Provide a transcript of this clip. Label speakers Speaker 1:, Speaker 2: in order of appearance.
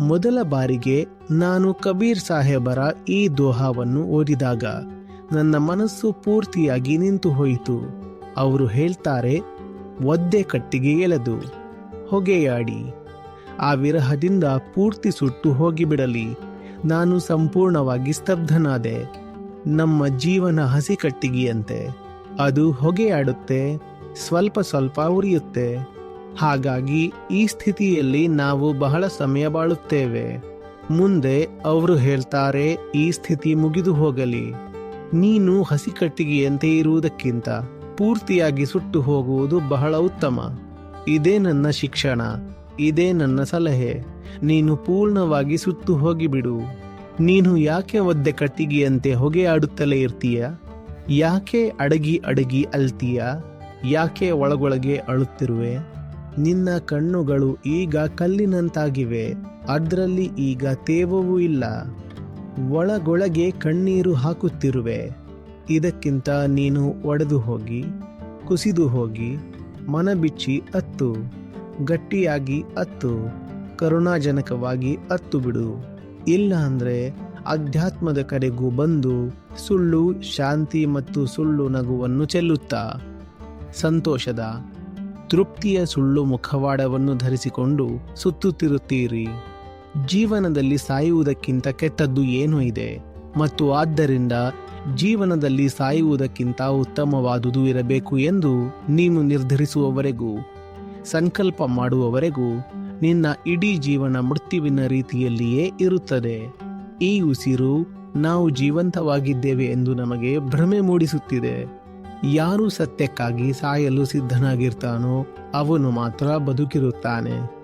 Speaker 1: ಮೊದಲ ಬಾರಿಗೆ ನಾನು ಕಬೀರ್ ಸಾಹೇಬರ ಈ ದೋಹಾವನ್ನು ಓದಿದಾಗ ನನ್ನ ಮನಸ್ಸು ಪೂರ್ತಿಯಾಗಿ ನಿಂತು ಹೋಯಿತು. ಅವರು ಹೇಳ್ತಾರೆ, ಒದ್ದೆ ಕಟ್ಟಿಗೆ ಎಳೆದು, ಹೊಗೆಯಾಡಿ. ಆ ವಿರಹದಿಂದ ಪೂರ್ತಿ ಸುಟ್ಟು ಹೋಗಿಬಿಡಲಿ. ನಾನು ಸಂಪೂರ್ಣವಾಗಿ ಸ್ತಬ್ಧನಾದೆ. ನಮ್ಮ ಜೀವನ ಹಸಿ ಕಟ್ಟಿಗೆಯಂತೆ. ಅದು ಹೊಗೆಯಾಡುತ್ತೆ, ಸ್ವಲ್ಪ ಸ್ವಲ್ಪ ಉರಿಯುತ್ತೆ. ಹಾಗಾಗಿ ಈ ಸ್ಥಿತಿಯಲ್ಲಿ ನಾವು ಬಹಳ ಸಮಯ ಬಾಳುತ್ತೇವೆ. ಮುಂದೆ ಅವರು ಹೇಳ್ತಾರೆ, ಈ ಸ್ಥಿತಿ ಮುಗಿದು ಹೋಗಲಿ. ನೀನು ಹಸಿ ಕಟ್ಟಿಗೆಯಂತೆ ಇರುವುದಕ್ಕಿಂತ ಪೂರ್ತಿಯಾಗಿ ಸುಟ್ಟು ಹೋಗುವುದು ಬಹಳ ಉತ್ತಮ. ಇದೇ ನನ್ನ ಶಿಕ್ಷಣ, ಇದೇ ನನ್ನ ಸಲಹೆ. ನೀನು ಪೂರ್ಣವಾಗಿ ಸುತ್ತು ಹೋಗಿಬಿಡು. ನೀನು ಯಾಕೆ ಒದ್ದೆ ಕಟ್ಟಿಗೆಯಂತೆ ಹೊಗೆ ಆಡುತ್ತಲೇ ಇರ್ತೀಯ? ಯಾಕೆ ಅಡಗಿ ಅಡಗಿ ಅಲ್ತೀಯ? ಯಾಕೆ ಒಳಗೊಳಗೆ ಅಳುತ್ತಿರುವೆ? ನಿನ್ನ ಕಣ್ಣುಗಳು ಈಗ ಕಲ್ಲಿನಂತಾಗಿವೆ. ಅದರಲ್ಲಿ ಈಗ ತೇವವೂ ಇಲ್ಲ. ಒಳಗೊಳಗೆ ಕಣ್ಣೀರು ಹಾಕುತ್ತಿರುವೆ. ಇದಕ್ಕಿಂತ ನೀನು ಒಡೆದು ಹೋಗಿ, ಕುಸಿದು ಹೋಗಿ, ಮನಬಿಚ್ಚಿ ಅತ್ತು. ಗಟ್ಟಿಯಾಗಿ ಅತ್ತು. ಕರುಣಾಜನಕವಾಗಿ ಅತ್ತು ಬಿಡು. ಇಲ್ಲ ಅಂದರೆ ಅಧ್ಯಾತ್ಮದ ಕಡೆಗೂ ಬಂದು ಸುಳ್ಳು, ಶಾಂತಿ ಮತ್ತು ಸುಳ್ಳು ನಗುವನ್ನು ಚೆಲ್ಲುತ್ತಾ. ಸಂತೋಷದ ತೃಪ್ತಿಯ ಸುಳ್ಳು ಮುಖವಾಡವನ್ನು ಧರಿಸಿಕೊಂಡು ಸುತ್ತುತ್ತಿರುತ್ತೀರಿ. ಜೀವನದಲ್ಲಿ ಸಾಯುವುದಕ್ಕಿಂತ ಕೆಟ್ಟದ್ದು ಏನೂ ಇದೆ ಮತ್ತು ಆದ್ದರಿಂದ ಜೀವನದಲ್ಲಿ ಸಾಯುವುದಕ್ಕಿಂತ ಉತ್ತಮವಾದುದು ಇರಬೇಕು ಎಂದು ನೀನು ನಿರ್ಧರಿಸುವವರೆಗೂ, ಸಂಕಲ್ಪ ಮಾಡುವವರೆಗೂ ನಿನ್ನ ಇಡೀ ಜೀವನ ಮೃತ್ಯುವಿನ ರೀತಿಯಲ್ಲಿಯೇ ಇರುತ್ತದೆ. ಈ ಉಸಿರು ನಾವು ಜೀವಂತವಾಗಿದ್ದೇವೆ ಎಂದು ನಮಗೆ ಭ್ರಮೆ ಮೂಡಿಸುತ್ತಿದೆ. ಯಾರು ಸತ್ಯಕ್ಕಾಗಿ ಸಾಯಲು ಸಿದ್ಧನಾಗಿರ್ತಾನೋ ಅವನು ಮಾತ್ರ ಬದುಕಿರುತ್ತಾನೆ.